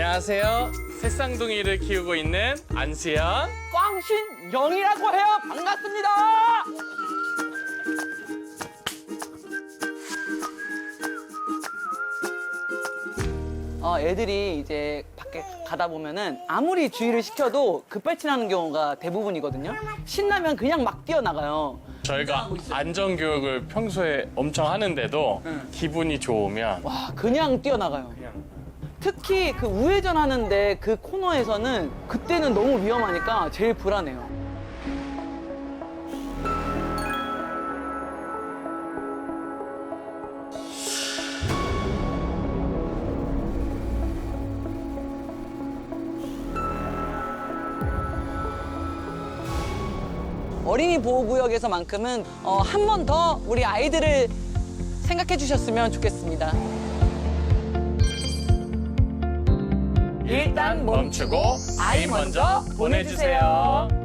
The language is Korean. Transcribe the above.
안녕하세요. 새쌍둥이를 키우고 있는 안수현. 꽝신영이라고 해요. 반갑습니다. 어, 애들이 이제 밖에 가다 보면은 아무리 주의를 시켜도 급발진하는 경우가 대부분이거든요. 신나면 그냥 막 뛰어나가요. 저희가 안전교육을 평소에 엄청 하는데도 기분이 좋으면 와, 그냥 뛰어나가요. 그냥 특히 그 우회전 하는데 그 코너에서는 그때는 너무 위험하니까 제일 불안해요. 어린이 보호구역에서만큼은 어, 한 번 더 우리 아이들을 생각해 주셨으면 좋겠습니다. 일단 멈추고 아이 먼저 보내주세요.